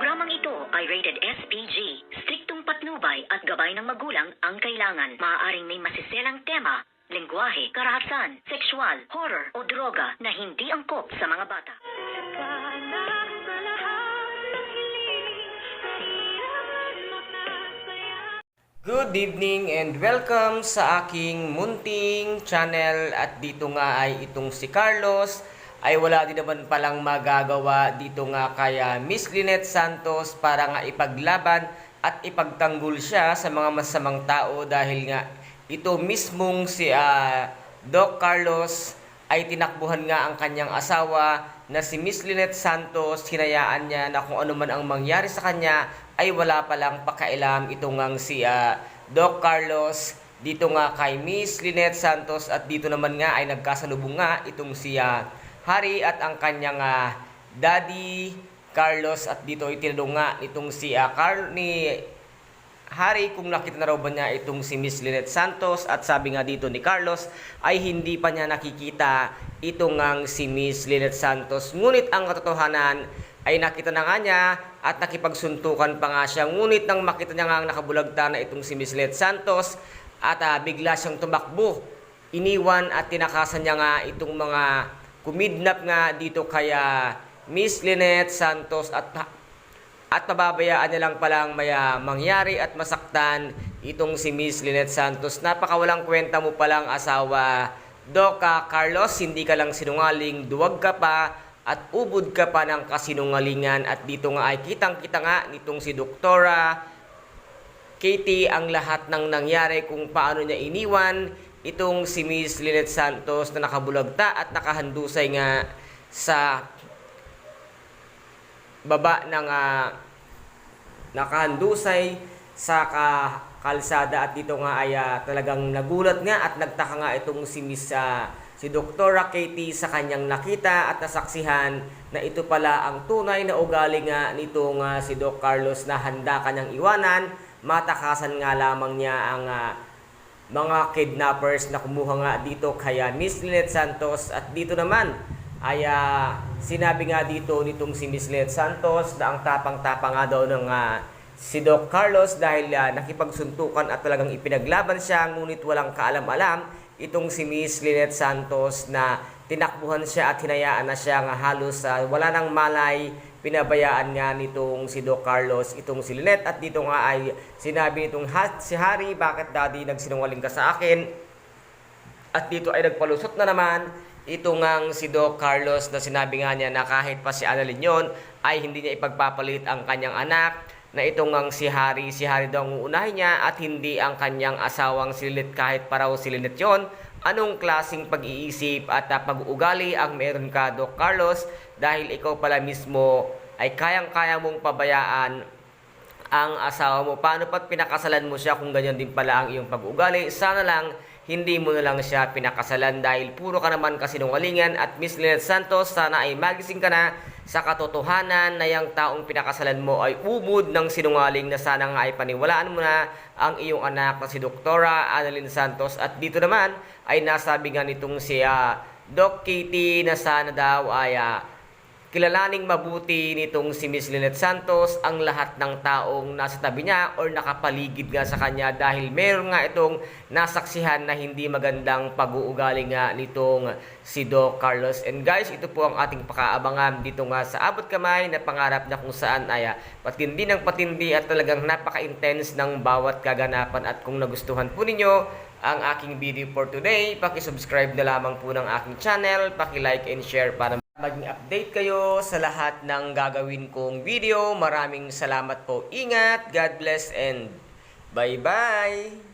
programang ito ay rated SPG. Striktong patnubay at gabay ng magulang ang kailangan. Maaaring may masiselang tema, lengguwahe, karahasan, sexual, horror o droga na hindi angkop sa mga bata. Good evening and welcome sa aking munting channel at dito nga ay itong si Carlos ay wala din naman palang magagawa dito nga kaya Miss Lynette Santos para nga ipaglaban at ipagtanggol siya sa mga masamang tao dahil nga ito mismong si ah, Doc Carlos ay tinakbuhan nga ang kanyang asawa na si Miss Lynette Santos, hinayaan niya na kung ano man ang mangyari sa kanya ay wala palang pakailam ito ngang si ah, Doc Carlos. Dito nga kay Miss Lynette Santos at dito naman nga ay nagkasalubong nga itong si ah, Hari at ang kanyang ah, daddy Carlos at dito ay tinanong nga itong si ah, Carl ni Hari kung nakita na raw ba niya itong si Miss Lynette Santos at sabi nga dito ni Carlos ay hindi pa niya nakikita itong ang si Miss Lynette Santos. Ngunit ang katotohanan ay nakita na nga niya at nakipagsuntukan pa nga siya. Ngunit nang makita niya nga ang nakabulagta na itong si Miss Lynette Santos at ah, bigla siyang tumakbo. Iniwan at tinakasan niya nga itong mga kumidnap nga dito kaya Miss Lynette Santos at at pababayaan niya lang palang maya mangyari at masaktan itong si Miss Lynette Santos. Napakawalang kwenta mo palang asawa. Doka Carlos, hindi ka lang sinungaling, duwag ka pa at ubod ka pa ng kasinungalingan. At dito nga ay kitang-kita nga nitong si Doktora Katie ang lahat ng nangyari kung paano niya iniwan itong si Miss Lynette Santos na nakabulagta at nakahandusay nga sa baba ng ah, nakahandusay sa ka- kalsada. At dito nga ay ah, talagang nagulat nga at nagtaka nga itong si Miss ah, si Doktora Katie sa kanyang nakita at nasaksihan na ito pala ang tunay na ugali nga nitong ah, si Doc Carlos na handa kanyang iwanan. Matakasan nga lamang niya ang ah, mga kidnappers na kumuha nga dito kaya Miss Lynette Santos at dito naman ay ah, sinabi nga dito nitong si Miss Lynette Santos na ang tapang-tapang nga daw ng ah, si Doc Carlos dahil ah, nakipagsuntukan at talagang ipinaglaban siya ngunit walang kaalam-alam itong si Miss Lynette Santos na tinakbuhan siya at hinayaan na siya nga halos ah, wala nang malay pinabayaan nga nitong si Doc Carlos itong si Lynette at dito nga ay sinabi nitong "Ha- si Harry bakit daddy nagsinungaling ka sa akin at dito ay nagpalusot na naman ito ngang si Doc Carlos na sinabi nga niya na kahit pa si Annalyn yun ay hindi niya ipagpapalit ang kanyang anak na ito ngang si Harry. Si Harry daw ang uunahin niya at hindi ang kanyang asawang si Lynette kahit pa raw si Lynette yun. Anong klasing pag-iisip at pag-uugali ang meron ka Doc Carlos dahil ikaw pala mismo ay kayang-kaya mong pabayaan ang asawa mo. Paano pat pinakasalan mo siya kung ganyan din pala ang iyong pag-ugali? Sana lang hindi mo na lang siya pinakasalan dahil puro ka naman kasinungalingan at Miss Lynette Santos, sana ay magising ka na sa katotohanan na yung taong pinakasalan mo ay ubod ng sinungaling na sana nga ay paniwalaan mo na ang iyong anak na si Doktora Annalyn Santos. At dito naman ay nasabi nga nitong si ah, Doc Katie na sana daw ay ah, kilalaning mabuti nitong si Miss Lynette Santos ang lahat ng taong nasa tabi niya or nakapaligid nga sa kanya dahil meron nga itong nasaksihan na hindi magandang pag-uugali nga nitong si Doc Carlos. And guys, ito po ang ating pakaabangan dito nga sa abot kamay na pangarap na kung saan ay ah, patindi ng patindi at talagang napaka-intense ng bawat kaganapan at kung nagustuhan po ninyo ang aking video for today, paki-subscribe na lamang po ng aking channel, paki-like and share para maging update kayo sa lahat ng gagawin kong video. Maraming salamat po. Ingat, God bless, and bye-bye!